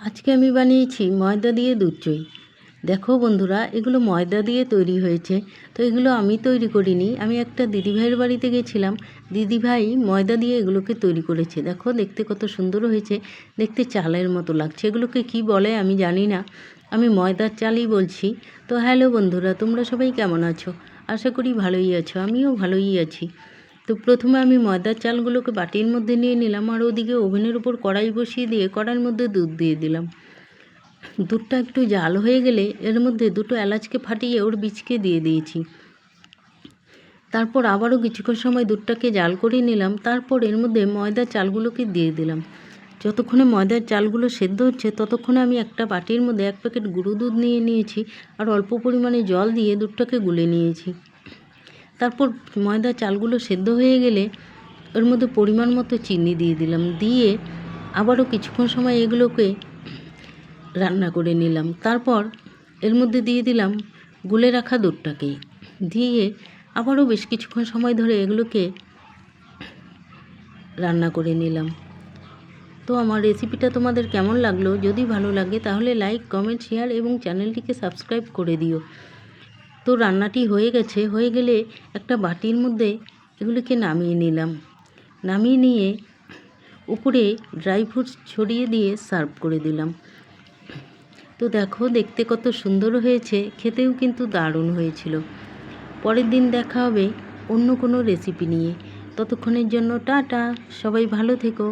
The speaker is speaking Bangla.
আজকে আমি বানিয়েছি ময়দা দিয়ে দুধ চই। দেখো বন্ধুরা, এগুলো ময়দা দিয়ে তৈরি হয়েছে। তো এগুলো আমি তৈরি করিনি। আমি একটা দিদিভাইয়ের বাড়িতে গেছিলাম। দিদিভাই ময়দা দিয়ে এগুলোকে তৈরি করেছে। দেখো, দেখতে কত সুন্দর হয়েছে। দেখতে চালের মতো লাগছে। এগুলোকে কি বলে আমি জানি না। আমি ময়দার চালই বলছি। তো হ্যালো বন্ধুরা, তোমরা সবাই কেমন আছো? আশা করি ভালোই আছো। আমিও ভালোই আছি। তো প্রথমে আমি ময়দার চালগুলোকে বাটির মধ্যে নিয়ে নিলাম আর ওদিকে ওভেনের উপর কড়াই বসিয়ে দিয়ে কড়াইয়ের মধ্যে দুধ দিয়ে দিলাম। দুধটা একটু জাল হয়ে গেলে এর মধ্যে দুটো এলাচকে ফাটিয়ে ওর বীজকে দিয়ে দিয়েছি। তারপর আবারও কিছুক্ষণ সময় দুধটাকে জাল করে নিলাম, তারপর এর মধ্যে ময়দার চালগুলোকে দিয়ে দিলাম। যতক্ষণে ময়দার চালগুলো সেদ্ধ হচ্ছে, ততক্ষণে আমি একটা বাটির মধ্যে এক প্যাকেট গুঁড়ো দুধ নিয়ে নিয়েছি আর অল্প পরিমাণে জল দিয়ে দুধটাকে গুলে নিয়েছি। তারপর ময়দা চালগুলো সেদ্ধ হয়ে গেলে ওর মধ্যে পরিমাণ মতো চিনি দিয়ে দিলাম। দিয়ে আবারও কিছুক্ষণ সময় এগুলোকে রান্না করে নিলাম। তারপর এর মধ্যে দিয়ে দিলাম গুলে রাখা দুধটাকে। দিয়ে আবারও বেশ কিছুক্ষণ সময় ধরে এগুলোকে রান্না করে নিলাম। তো আমার রেসিপিটা তোমাদের কেমন লাগল? যদি ভালো লাগে তাহলে লাইক, কমেন্ট, শেয়ার এবং চ্যানেলটিকে সাবস্ক্রাইব করে দিও। তো রান্নাটি হয়ে গেছে, হয়ে গেলে একটা বাটির মধ্যে এগুলিকে নামিয়ে নিলাম। নামিয়ে নিয়ে উপরে ড্রাই ফ্রুটস ছড়িয়ে দিয়ে সার্ভ করে দিলাম। তো দেখো, দেখতে কত সুন্দর হয়েছে, খেতেও কিন্তু দারুণ হয়েছিল। পরের দিন দেখা হবে অন্য কোনো রেসিপি নিয়ে। ততক্ষণের জন্য টাটা, সবাই ভালো থেকো।